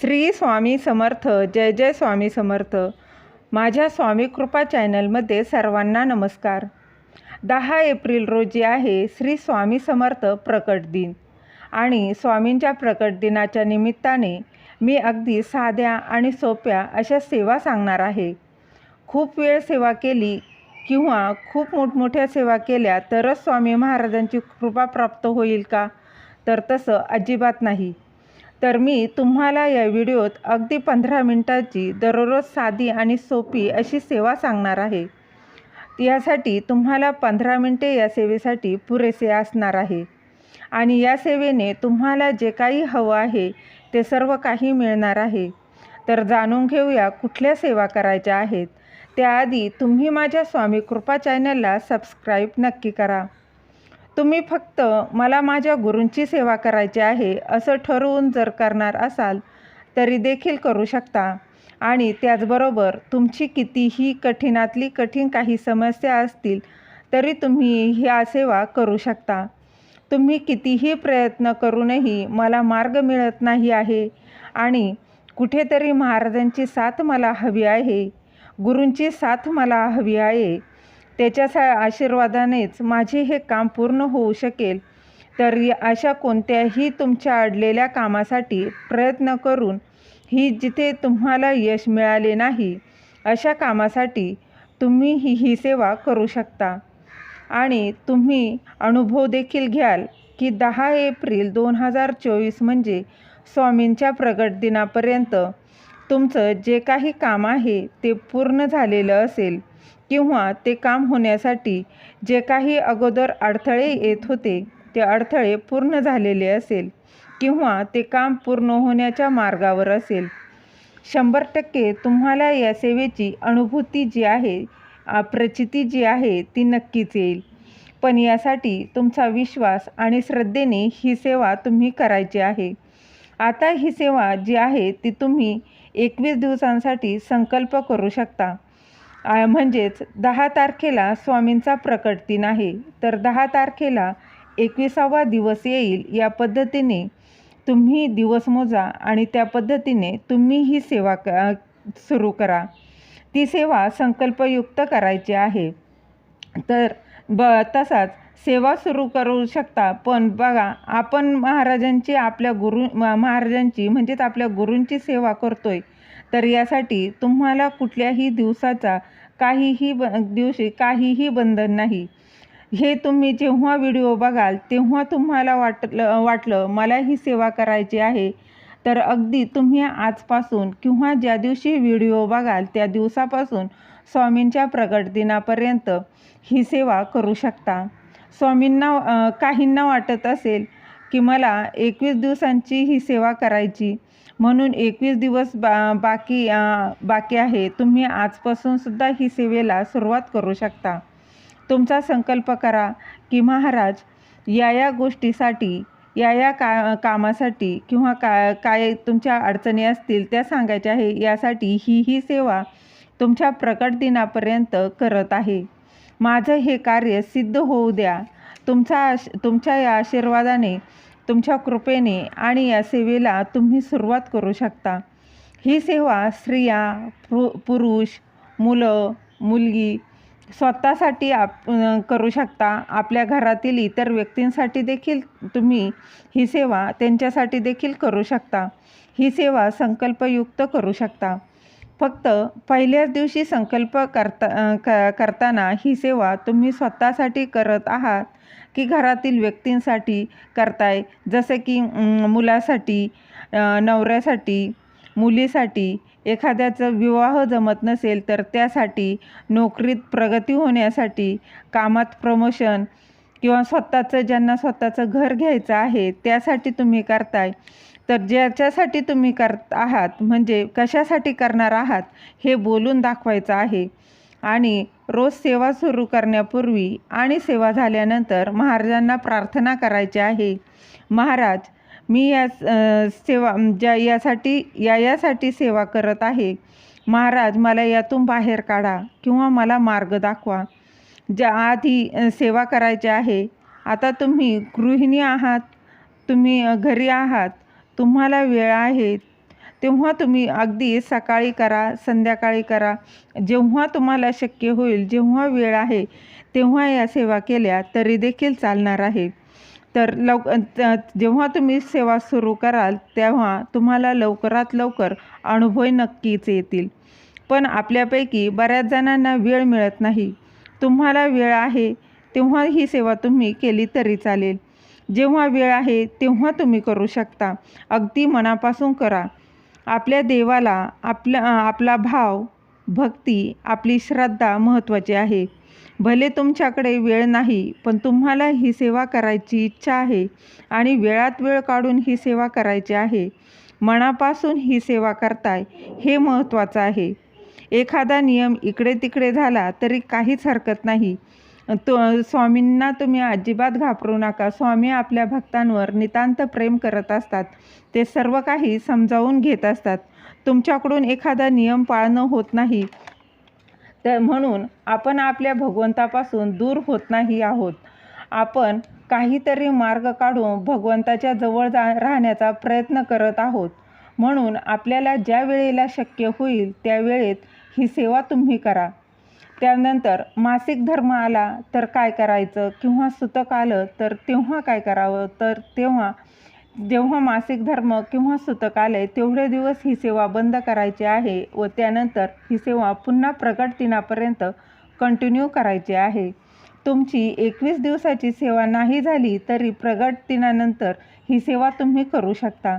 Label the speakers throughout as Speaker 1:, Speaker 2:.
Speaker 1: श्री स्वामी समर्थ जय जय स्वामी समर्थ. माझ्या स्वामी कृपा चॅनलमध्ये सर्वांना नमस्कार. दहा एप्रिल रोजी आहे श्री स्वामी समर्थ प्रकट दिन आणि स्वामींच्या प्रकट दिनाच्या निमित्ताने मी अगदी साध्या आणि सोप्या अशा सेवा सांगणार आहे. खूप वेळ सेवा केली किंवा खूप मोठमोठ्या सेवा केल्या तरच स्वामी महाराजांची कृपा प्राप्त होईल का? तर तसं अजिबात नाही. तर मी तुम्हाला या व्हिडिओत अगदी पंधरा मिनटाची दररोज साधी आणि सोपी अशी सेवा सांगणार आहे. यासाठी तुम्हाला पंधरा मिनटे या सेवेसाठी पुरेसे असणार आहे. आणि या सेवेने तुम्हाला जे काही हवं आहे ते सर्व काही मिळणार आहे. तर जाणून घेऊया कुठल्या सेवा करायच्या आहेत. त्याआधी तुम्ही माझ्या स्वामी कृपा चॅनलला सबस्क्राईब नक्की करा. तुम्ही फक्त मला माझ्या गुरूंची सेवा करायची आहे असं ठरवून जर करणार असाल तरी देखील करू शकता. आणि त्याचबरोबर तुमची कितीही कठीणातली कठीण काही समस्या असतील तरी तुम्ही ह्या सेवा करू शकता. तुम्ही कितीही प्रयत्न करूनही मला मार्ग मिळत नाही आहे आणि कुठेतरी महाराजांची साथ मला हवी आहे. गुरूंची साथ मला हवी आहे. त्याच्या सा आशीर्वादानेच माझे हे काम पूर्ण होऊ शकेल. तर अशा कोणत्याही तुमच्या अडलेल्या कामासाठी प्रयत्न करून ही जिथे तुम्हाला यश मिळाले नाही अशा कामासाठी तुम्ही ही ही सेवा करू शकता. आणि तुम्ही अनुभव देखील घ्याल की दहा एप्रिल दोन हजार चोवीस म्हणजे स्वामींच्या प्रगट दिनापर्यंत तुमचं जे काही काम आहे ते पूर्ण झालेलं असेल. किंवा ते काम होण्यासाठी जे काही अगोदर अडथळे येत होते ते अडथळे पूर्ण झालेले असेल किंवा ते काम पूर्ण होण्याच्या मार्गावर असेल. शंभर टक्के तुम्हाला या सेवेची अनुभूती जी आहे प्रचिती जी आहे ती नक्कीच येईल. पण यासाठी तुमचा विश्वास आणि श्रद्धेने ही सेवा तुम्ही करायची आहे. आता ही सेवा जी आहे ती तुम्ही एकवीस दिवसांसाठी संकल्प करू शकता. म्हणजेच दहा तारखेला स्वामींचा प्रकट दिन आहे. तर दहा तारखेला एकविसावा दिवस येईल. या पद्धतीने तुम्ही दिवस मोजा आणि त्या पद्धतीने तुम्ही ही सेवा क सुरू करा. ती सेवा संकल्पयुक्त करायची आहे. तर ब तसाच सेवा सुरू करू शकता. पण बघा आपण महाराजांची आपल्या गुरु महाराजांची म्हणजेच आपल्या गुरूंची सेवा करतोय. तर यासाठी तुम्हाला कुठल्याही दिवसाचा काहीही ब दिवशी काहीही बंधन नाही. हे तुम्ही जेव्हा व्हिडिओ बघाल तेव्हा तुम्हाला वाटलं वाटलं मला ही सेवा करायची आहे. तर अगदी तुम्ही आजपासून किंवा ज्या दिवशी व्हिडिओ बघाल त्या दिवसापासून स्वामींच्या प्रगट दिनापर्यंत ही सेवा करू शकता. स्वामींना काहींना वाटत असेल की मला एकवीस दिवसांची ही सेवा करायची. म्हणून एकवीस दिवस बा बाकी बाकी आहे. तुम्ही आजपासून सुद्धा ही सेवेला सुरुवात करू शकता. तुमचा संकल्प करा की महाराज या या गोष्टीसाठी या या का कामासाठी किंवा का काय तुमच्या अडचणी असतील त्या सांगायच्या आहे. यासाठी ही ही सेवा तुमच्या प्रकट दिनापर्यंत करत आहे. माझं हे कार्य सिद्ध होऊ द्या. तुमचा तुमच्या या आशीर्वादाने तुमच्या कृपेने आणि या सेवेला तुम्ही सुरुवात करू शकता. ही सेवा स्त्रिया पु पुरुष मुलं मुलगी स्वतःसाठी आप करू शकता. आपल्या घरातील इतर व्यक्तींसाठी देखील तुम्ही ही सेवा त्यांच्यासाठी देखील करू शकता. ही सेवा संकल्पयुक्त करू शकता. फक्त पहिल्याच दिवशी संकल्प करता क करताना ही सेवा तुम्ही स्वतःसाठी करत आहात की घरातील व्यक्तींसाठी करताय? जसे की मुलासाठी नवऱ्यासाठी मुलीसाठी एखाद्याचं विवाह जमत नसेल तर त्यासाठी नोकरीत प्रगती होण्यासाठी कामात प्रमोशन किंवा स्वतःचं ज्यांना स्वतःचं घर घ्यायचं आहे त्यासाठी तुम्ही करताय. तर ज्याच्यासाठी तुम्ही करत आहात म्हणजे कशासाठी करणार आहात हे बोलून दाखवायचं आहे. आणि रोज सेवा सुरू करण्यापूर्वी आणि सेवा झाल्यानंतर महाराजांना प्रार्थना करायची आहे. महाराज मी या सेवा ज्या यासाठी या यासाठी सेवा करत आहे. महाराज मला यातून बाहेर काढा किंवा मला मार्ग दाखवा. ज्या आधी सेवा करायची आहे आता तुम्ही गृहिणी आहात तुम्ही घरी आहात तुम्हाला वेळ आहे तेव्हा तुम्ही अगदी सकाळी करा संध्याकाळी करा. जेव्हा तुम्हाला शक्य होईल जेव्हा वेळ आहे तेव्हा या सेवा केल्या तरी देखील चालणार आहे. तर लव जेव्हा तुम्ही सेवा सुरू कराल तेव्हा तुम्हाला लवकरात लवकर अनुभव नक्कीच येतील. पण आपल्यापैकी बऱ्याच जणांना वेळ मिळत नाही. तुम्हाला वेळ आहे तेव्हा ही सेवा तुम्ही केली तरी चालेल. जेव्हा वेळ आहे तेव्हा तुम्ही करू शकता. अगदी मनापासून करा. आपल्या देवाला आपला आपला भाव भक्ती आपली श्रद्धा महत्त्वाची आहे. भले तुमच्याकडे वेळ नाही पण तुम्हाला ही सेवा करायची इच्छा आहे आणि वेळात वेळ काढून ही सेवा करायची आहे. मनापासून ही सेवा करताय हे महत्त्वाचं आहे. एखादा नियम इकडे तिकडे झाला तरी काहीच हरकत नाही. तो स्वामींना तुम्ही अजिबात घाबरू नका. स्वामी आपल्या भक्तांवर नितांत प्रेम करत असतात. ते सर्व काही समजावून घेत असतात. तुमच्याकडून एखादा नियम पाळणं होत नाही. तर म्हणून आपण आपल्या भगवंतापासून दूर होत नाही आहोत. आपण काहीतरी मार्ग काढून भगवंताच्या जवळ जा राहण्याचा प्रयत्न करत आहोत. म्हणून आपल्याला ज्या वेळेला शक्य होईल त्यावेळेत ही सेवा तुम्ही करा. त्यानंतर मासिक धर्म आला तर काय करायचं? किंवा सुतक आलं तर तेव्हा काय करावं? तर तेव्हा जेव्हा मासिक धर्म किंवा सुतक आले तेवढे दिवस ही सेवा बंद करायची आहे व त्यानंतर ही सेवा पुन्हा प्रगट दिनापर्यंत कंटिन्यू करायची आहे. तुमची एकवीस दिवसाची सेवा नाही झाली तरी प्रगट दिनानंतर ही सेवा तुम्ही करू शकता.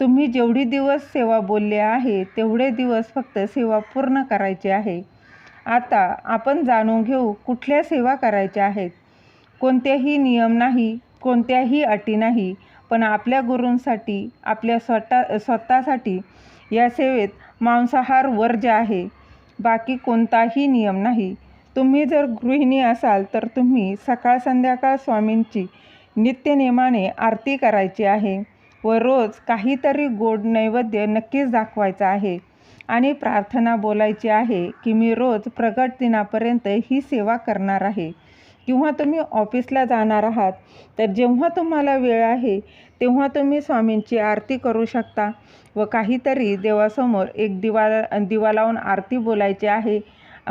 Speaker 1: तुम्ही जेवढी दिवस सेवा बोलले आहे तेवढे दिवस फक्त सेवा पूर्ण करायची आहे. आता आपण जाणून घेऊ कुठल्या सेवा करायच्या आहेत. कोणतेही नियम नाही कोणत्याही अटी नाही पण आपल्या गुरूंसाठी आपल्या स्वतः स्वतःसाठी या सेवेत मांसाहार वर्ज आहे बाकी कोणताही नियम नाही. तुम्ही जर गृहिणी असाल तर तुम्ही सकाळ संध्याकाळ स्वामींची नित्यनेमाने आरती करायची आहे व रोज काहीतरी गोड नैवेद्य नक्कीच दाखवायचा आहे. आणि प्रार्थना बोलायची आहे की मी रोज प्रगट दिनापर्यंत ही सेवा करणार आहे. किंवा तुम्ही ऑफिसला जाणार आहात तर जेव्हा तुम्हाला वेळ आहे तेव्हा तुम्ही स्वामींची आरती करू शकता व काहीतरी देवासमोर एक दिवा दिवा लावून आरती बोलायची आहे.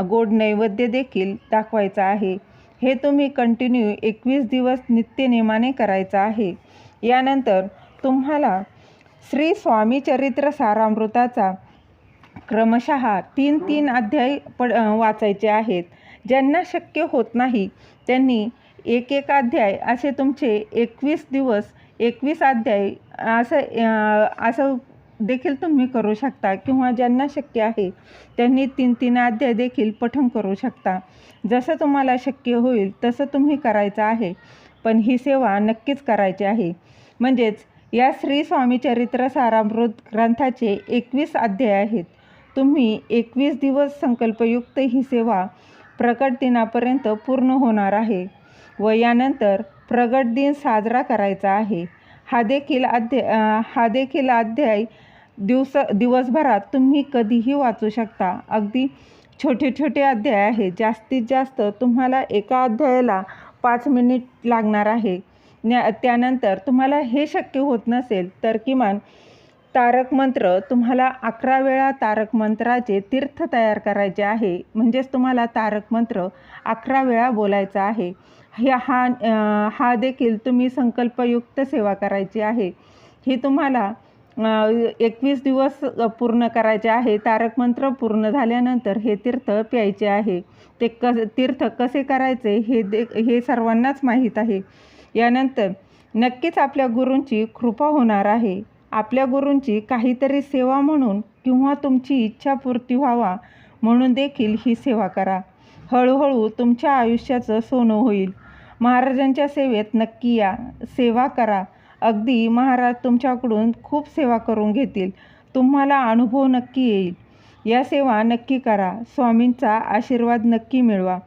Speaker 1: गोड नैवेद्य देखील दाखवायचा आहे. हे तुम्ही कंटिन्यू एकवीस दिवस नित्यनेमाने करायचं आहे. यानंतर तुम्हाला श्री स्वामी चरित्र सारामृताचा क्रमशः तीन तीन अध्याय पड वाचायचे आहेत. ज्यांना शक्य होत नाही त्यांनी एक एक अध्याय असे तुमचे एकवीस दिवस एकवीस अध्याय असं असं देखील तुम्ही करू शकता किंवा ज्यांना शक्य आहे त्यांनी तीन तीन अध्याय देखील पठण करू शकता. जसं तुम्हाला शक्य होईल तसं तुम्ही करायचं आहे. पण ही सेवा नक्कीच करायची आहे. म्हणजेच या श्री स्वामी चरित्र सारामृत ग्रंथाचे एकवीस अध्याय आहेत. तुम्ही एकवीस दिवस संकल्पयुक्त ही सेवा प्रकट दिनापर्यंत पूर्ण होणार आहे व यानंतर प्रगट दिन साजरा करायचा आहे. हा देखील अध्याय हा देखील अध्याय दिवस दिवसभरात तुम्ही कधीही वाचू शकता. अगदी छोटे छोटे अध्याय आहे जास्तीत जास्त तुम्हाला एका अध्यायाला पाच मिनिट लागणार आहे. न्या त्यानंतर तुम्हाला हे शक्य होत नसेल तर किमान तारक मंत्र तुम्हाला अकरा वेळा तारक मंत्राचे तीर्थ तयार करायचे आहे. म्हणजेच तुम्हाला तारक मंत्र अकरा वेळा बोलायचा आहे. ह्या हा हा देखील तुम्ही संकल्पयुक्त सेवा करायची आहे. ही तुम्हाला एकवीस दिवस पूर्ण करायचे आहे. तारक मंत्र पूर्ण झाल्यानंतर हे तीर्थ प्यायचे आहे. ते क तीर्थ कसे करायचे हे दे हे सर्वांनाच माहीत आहे. यानंतर नक्कीच आपल्या गुरूंची कृपा होणार आहे. आपल्या गुरूंची काहीतरी सेवा म्हणून किंवा तुमची इच्छापूर्ती व्हावा म्हणून देखील ही सेवा करा. हळूहळू तुमच्या आयुष्याचं सोनं होईल. महाराजांच्या सेवेत नक्की या. सेवा करा. अगदी महाराज तुमच्याकडून खूप सेवा करून घेतील. तुम्हाला अनुभव नक्की येईल. या सेवा नक्की करा. स्वामींचा आशीर्वाद नक्की मिळवा.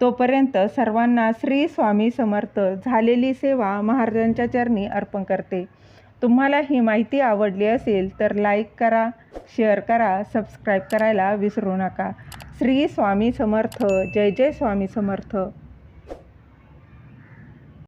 Speaker 1: तोपर्यंत सर्वांना श्री स्वामी समर्थ झालेली सेवा महाराजांच्या चरणी अर्पण करते. तुम्हाला ही माहिती आवडली असेल तर लाईक करा शेअर करा सबस्क्राईब करायला विसरू नका. श्री स्वामी समर्थ. जय जय स्वामी समर्थ.